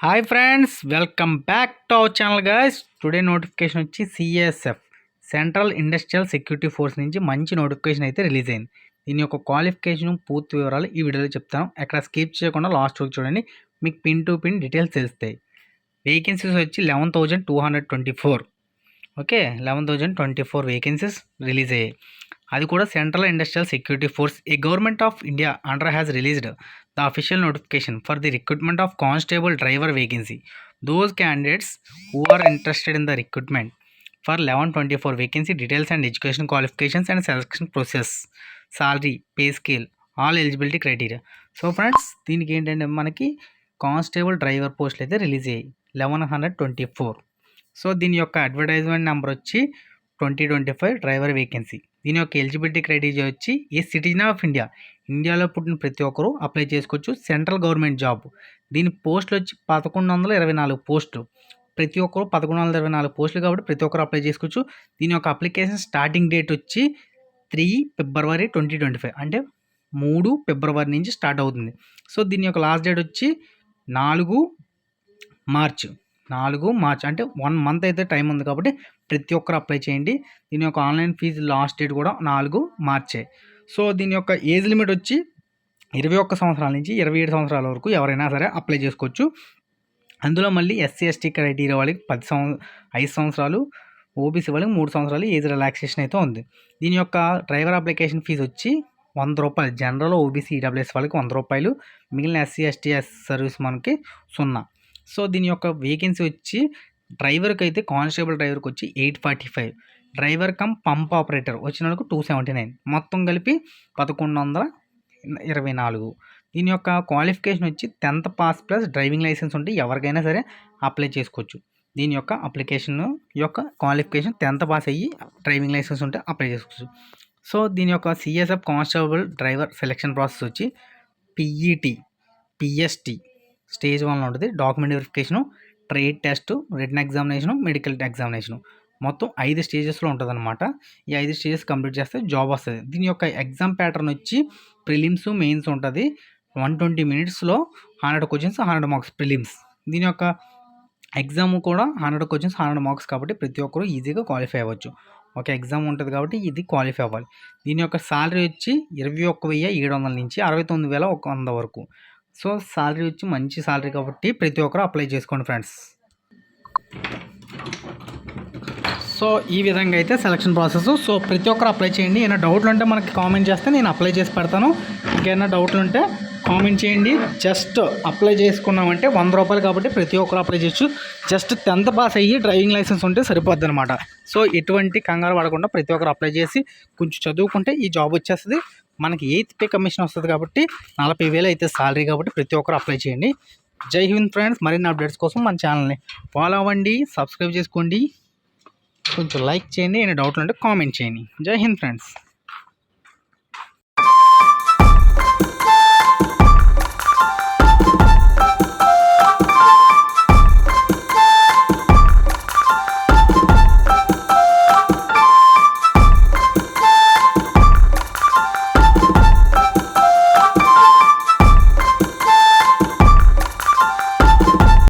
Hi friends welcome back to our channel guys today notification వచ్చి CISF central industrial security force నుంచి మంచి notification అయితే release అయింది. దీని యొక్క క్వాలిఫికేషన్ పూర్తి వివరాలు ఈ వీడియోలో చెప్తాను. ఎక్కడ స్కిప్ చేయకుండా లాస్ట్ వరకు చూడండి. మీకు పిన్ టు పిన్ డీటెయిల్స్ తెలుస్తాయి. వేకెన్సీస్ వచ్చి eleven thousand two hundred twenty four okay eleven thousand twenty four vacancies release అయ్యాయి. అది కూడా central industrial security force a government of India under has released the official notification for the recruitment of constable driver vacancy those candidates who are interested in the recruitment for eleven twenty four vacancy details and education qualifications and selection process salary pay scale all eligibility criteria so friends దీనికి ఏంటంటే మనకి constable driver పోస్టులు అయితే release అయ్యాయి. Eleven hundred twenty four so దీని యొక్క advertisement number వచ్చి twenty twenty five driver vacancy. దీని యొక్క ఎలిజిబిలిటీ క్రైటీరియా వచ్చి ఏ సిటిజన్ ఆఫ్ ఇండియా ఇండియాలో పుట్టిన ప్రతి ఒక్కరూ అప్లై చేసుకోవచ్చు సెంట్రల్ గవర్నమెంట్ జాబ్. దీని పోస్టులు వచ్చి పదకొండు వందల ఇరవై నాలుగు పోస్టులు. ప్రతి ఒక్కరు పదకొండు వందల ఇరవై నాలుగు పోస్టులు కాబట్టి ప్రతి ఒక్కరు అప్లై చేసుకోవచ్చు. దీని యొక్క అప్లికేషన్ స్టార్టింగ్ డేట్ వచ్చి three February twenty twenty five అంటే మూడు ఫిబ్రవరి నుంచి స్టార్ట్ అవుతుంది. సో దీని యొక్క లాస్ట్ డేట్ వచ్చి నాలుగు మార్చ్. నాలుగు మార్చ్. అంటే వన్ మంత్ అయితే టైం ఉంది కాబట్టి ప్రతి ఒక్కరు అప్లై చేయండి. దీని యొక్క ఆన్లైన్ ఫీజు లాస్ట్ డేట్ కూడా నాలుగు మార్చే. సో దీని యొక్క ఏజ్ లిమిట్ వచ్చి ఇరవై ఒక్క సంవత్సరాల నుంచి ఇరవై ఏడు సంవత్సరాల వరకు ఎవరైనా సరే అప్లై చేసుకోవచ్చు. అందులో మళ్ళీ ఎస్సీ ఎస్టీ క్రైటీరియా వాళ్ళకి పది సంవ ఐదు సంవత్సరాలు ఓబీసీ వాళ్ళకి మూడు సంవత్సరాలు ఏజ్ రిలాక్సేషన్ అయితే ఉంది. దీని యొక్క డ్రైవర్ అప్లికేషన్ ఫీజు వచ్చి వంద రూపాయలు. జనరల్ ఓబీసీ ఈడబ్ల్యూఎస్ వాళ్ళకి వంద రూపాయలు. మిగిలిన ఎస్సీ ఎస్టీ ఎస్ సర్వీస్ మనకి సున్నా. సో దీని యొక్క వేకెన్సీ వచ్చి డ్రైవర్కి అయితే కానిస్టేబుల్ డ్రైవర్కి వచ్చి eight forty five. Driver cum pump operator వచ్చిన వాళ్ళకు టూ సెవెంటీ నైన్. మొత్తం కలిపి పదకొండు వందల ఇరవై నాలుగు. దీని యొక్క క్వాలిఫికేషన్ వచ్చి tenth pass plus driving licence ఉంటే ఎవరికైనా సరే అప్లై చేసుకోవచ్చు. దీని యొక్క అప్లికేషన్ యొక్క క్వాలిఫికేషన్ టెన్త్ పాస్ అయ్యి డ్రైవింగ్ లైసెన్స్ ఉంటే అప్లై చేసుకోవచ్చు. సో దీని యొక్క CISF constable driver selection process వచ్చి పిఈటి పిఎస్టీ స్టేజ్ వన్లో ఉంటుంది. Document verification trade test written examination medical examination. మొత్తం ఐదు స్టేజెస్లో ఉంటుంది అనమాట ఈ ఐదు స్టేజెస్ కంప్లీట్ చేస్తే జాబ్ వస్తుంది. దీని యొక్క ఎగ్జామ్ ప్యాటర్న్ వచ్చి ప్రిలిమ్స్ మెయిన్స్ ఉంటుంది. వన్ ట్వంటీ మినిట్స్లో hundred questions hundred marks prelims. దీని యొక్క ఎగ్జామ్ కూడా హండ్రెడ్ క్వశ్చన్స్ హండ్రెడ్ మార్క్స్ కాబట్టి ప్రతి ఒక్కరు ఈజీగా క్వాలిఫై అవ్వచ్చు. ఒక ఎగ్జామ్ ఉంటుంది కాబట్టి ఇది క్వాలిఫై అవ్వాలి. దీని యొక్క శాలరీ వచ్చి ఇరవై ఒక్క వెయ్యి ఏడు వందల నుంచి అరవై తొమ్మిది వేల ఒక వంద వరకు. సో శాలరీ వచ్చి మంచి శాలరీ కాబట్టి ప్రతి ఒక్కరు అప్లై చేసుకోండి ఫ్రెండ్స్. సో ఈ విధంగా అయితే సెలక్షన్ ప్రాసెస్. సో ప్రతి ఒక్కరు అప్లై చేయండి. ఏమైనా డౌట్లు ఉంటే మనకి కామెంట్ చేస్తే నేను అప్లై చేసి పెడతాను. ఇంకేమైనా డౌట్లు ఉంటే కామెంట్ చేయండి. జస్ట్ అప్లై చేసుకున్నామంటే వంద రూపాయలు కాబట్టి ప్రతి ఒక్కరు అప్లై చేయొచ్చు. జస్ట్ టెన్త్ పాస్ అయ్యి డ్రైవింగ్ లైసెన్స్ ఉంటే సరిపోద్ది అనమాట సో ఎటువంటి కంగారు పడకుండా ప్రతి ఒక్కరు అప్లై చేసి కొంచెం చదువుకుంటే ఈ జాబ్ వచ్చేస్తుంది. మనకి ఎయిత్ పే కమిషన్ వస్తుంది కాబట్టి నలభై వేలు అయితే సాలరీ కాబట్టి ప్రతి ఒక్కరు అప్లై చేయండి. జై హింద్ ఫ్రెండ్స్ మరిన్ని అప్డేట్స్ కోసం మన ఛానల్ని ఫాలో అవ్వండి సబ్స్క్రైబ్ చేసుకోండి. కొంచెం లైక్ చేయండి ఏమైనా డౌట్లు ఉంటే కామెంట్ చేయండి. జై హింద్ ఫ్రెండ్స్.